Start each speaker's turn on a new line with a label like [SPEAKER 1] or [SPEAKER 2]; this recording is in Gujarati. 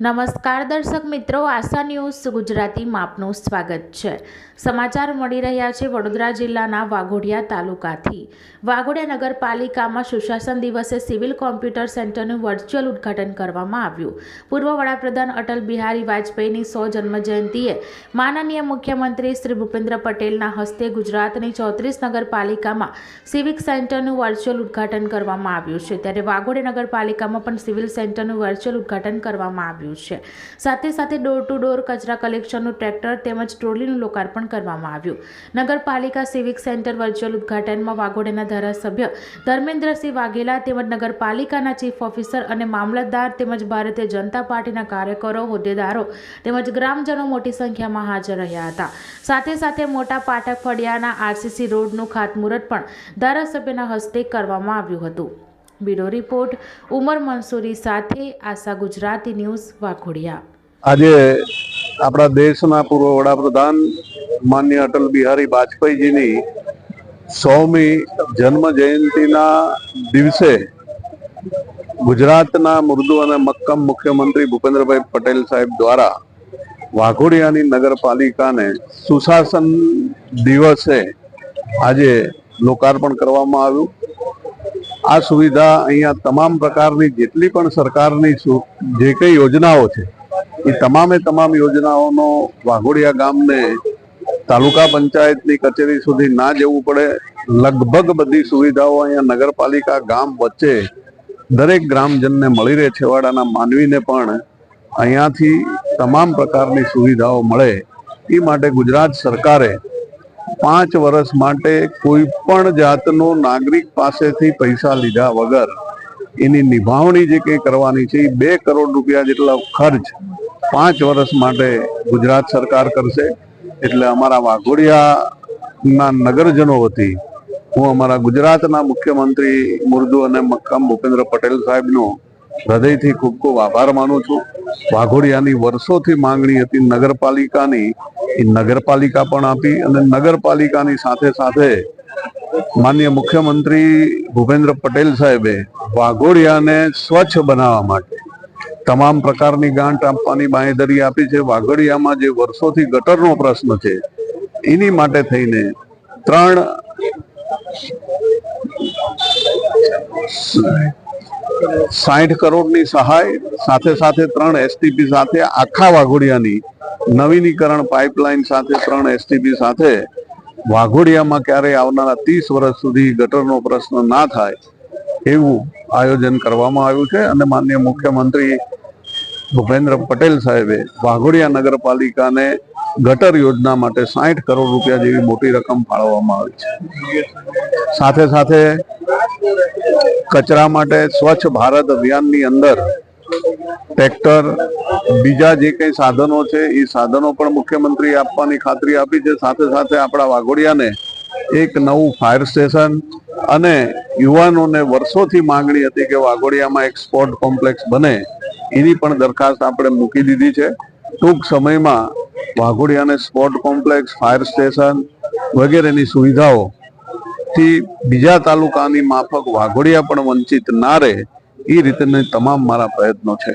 [SPEAKER 1] નમસ્કાર દર્શક મિત્રો, આશા ન્યૂઝ ગુજરાતીમાં આપનું સ્વાગત છે. સમાચાર મળી રહ્યા છે વડોદરા જિલ્લાના વાઘોડિયા તાલુકાથી. વાઘોડિયા નગરપાલિકામાં સુશાસન દિવસે સિવિલ કોમ્પ્યુટર સેન્ટરનું વર્ચ્યુઅલ ઉદ્ઘાટન કરવામાં આવ્યું. પૂર્વ વડાપ્રધાન અટલ બિહારી વાજપેયીની સો જન્મજયંતિએ માનનીય મુખ્યમંત્રી શ્રી ભૂપેન્દ્ર પટેલના હસ્તે ગુજરાતની ચોત્રીસ નગરપાલિકામાં સિવિક સેન્ટરનું વર્ચ્યુઅલ ઉદ્ઘાટન કરવામાં આવ્યું છે. ત્યારે વાઘોડિયા નગરપાલિકામાં પણ સિવિલ સેન્ટરનું વર્ચ્યુઅલ ઉદ્ઘાટન કરવામાં આવ્યું છે. સાથે સાથે ડોર ટુ ડોર કચરા કલેક્શનનું ટ્રેક્ટર તેમજ ટ્રોલીનું લોકાર્પણ કરવામાં આવ્યું. નગરપાલિકા સિવિક સેન્ટર વર્ચ્યુઅલ ઉદ્ઘાટનમાં વાઘોડેના ધારાસભ્ય ધર્મેન્દ્રસિંહ વાઘેલા તેમજ નગરપાલિકાના ચીફ ઓફિસર અને મામલતદાર તેમજ ભારતીય જનતા પાર્ટીના કાર્યકરો, હોદ્દેદારો તેમજ ગ્રામજનો મોટી સંખ્યામાં હાજર રહ્યા હતા. સાથે સાથે મોટા પાઠક ફળિયાના આરસીસી રોડનું ખાતમુહૂર્ત પણ ધારાસભ્યના હસ્તે કરવામાં આવ્યું હતું. બ્યુરો રિપોર્ટ, ઉમર મંસૂરી સાથે આશા ગુજરાતી ન્યૂઝ વાઘોડિયા.
[SPEAKER 2] આજે આપણા દેશના પૂર્વ વડાપ્રધાન માન્ય અટલ બિહારી વાજપેયીજીની સૌમી જન્મ જયંતિના દિવસે ગુજરાતના મૃદુ અને મક્કમ મુખ્યમંત્રી ભૂપેન્દ્રભાઈ પટેલ સાહેબ દ્વારા વાઘોડિયાની નગરપાલિકાને સુશાસન દિવસે આજે લોકાર્પણ કરવામાં આવ્યું. આ સુવિધા અહીંયા તમામ પ્રકારની જેટલી પણ સરકારની જે કઈ યોજનાઓ છે, એ તમામે તમામ યોજનાઓનો વાઘોડિયા ગામને તાલુકા પંચાયતની કચેરી સુધી ના જવું પડે. લગભગ બધી સુવિધાઓ અહીંયા નગરપાલિકા ગામ વચ્ચે દરેક ગ્રામજનને મળી રહે છેવાડાના માનવીને પણ અહીંયાથી તમામ પ્રકારની સુવિધાઓ મળે. એ માટે ગુજરાત સરકારે પાંચ વર્ષ માટે કોઈ પણ જાતનો નાગરિક પાસેથી પૈસા લીધા વગર એની નિભાવણી જે કંઈ કરવાની છે, એ બે કરોડ રૂપિયા જેટલા ખર્ચ પાંચ વર્ષ માટે ગુજરાત સરકાર કરશે. એટલે અમારા વાઘોડિયાના નગરજનો વતી હું અમારા ગુજરાતના મુખ્યમંત્રી મુર્દુ અને મક્કમ ભૂપેન્દ્ર પટેલ સાહેબનો હૃદયથી ખૂબ ખૂબ આભાર માનું છું. વાઘોડિયાની વર્ષોથી માંગણી હતી નગરપાલિકાની એ નગરપાલિકા પણ આપી અને નગરપાલિકાની સાથે સાથે માન્ય મુખ્યમંત્રી ભૂપેન્દ્ર પટેલ સાહેબે વાઘોડિયાને સ્વચ્છ બનાવવા માટે તમામ પ્રકારની ગાંઠ આપવાની બાંયધરી આપી છે. વાઘોડિયામાં જે વર્ષોથી ગટરનો પ્રશ્ન છે, એની માટે થઈને ત્રણ સાઠ કરોડની સહાય, સાથે સાથે ત્રણ એસટીપી સાથે આખા વાઘોડિયાની નવીનીકરણ પાઇપલાઇન સાથે ત્રણ એસટીપી સાથે વાઘોડિયામાં ક્યારેય આવનારા ત્રીસ વર્ષ સુધી ગટરનો પ્રશ્ન ના થાય એવું આયોજન કરવામાં આવ્યું છે અને માન્ય મુખ્યમંત્રી ભૂપેન્દ્ર પટેલ સાહેબે વાઘોડિયા નગરપાલિકાને ગટર યોજના માટે સાહીઠ કરોડ રૂપિયા જેવી મોટી રકમ ફાળવવામાં આવી છે. સાથે સાથે કચરા માટે સ્વચ્છ ભારત અભિયાનની અંદર ટ્રેક્ટર, બીજા જે કંઈ સાધનો છે, એ સાધનો પણ મુખ્યમંત્રી આપવાની ખાતરી આપી છે. સાથે સાથે આપણા વાઘોડિયાને એક નવું ફાયર સ્ટેશન અને યુવાનોને વર્ષોથી માંગણી હતી કે વાઘોડિયામાં એક સ્પોર્ટ કોમ્પ્લેક્સ બને. એની પણ દરખાસ્ત આપણે મૂકી દીધી છે. ટૂંક સમયમાં વાઘોડિયાને સ્પોર્ટ કોમ્પ્લેક્સ, ફાયર સ્ટેશન વગેરેની સુવિધાઓ થી બીજા તાલુકાની માફક વાઘોડિયા પણ વંચિત ના રહે, એ રીતેના તમામ મારા પ્રયત્નો છે.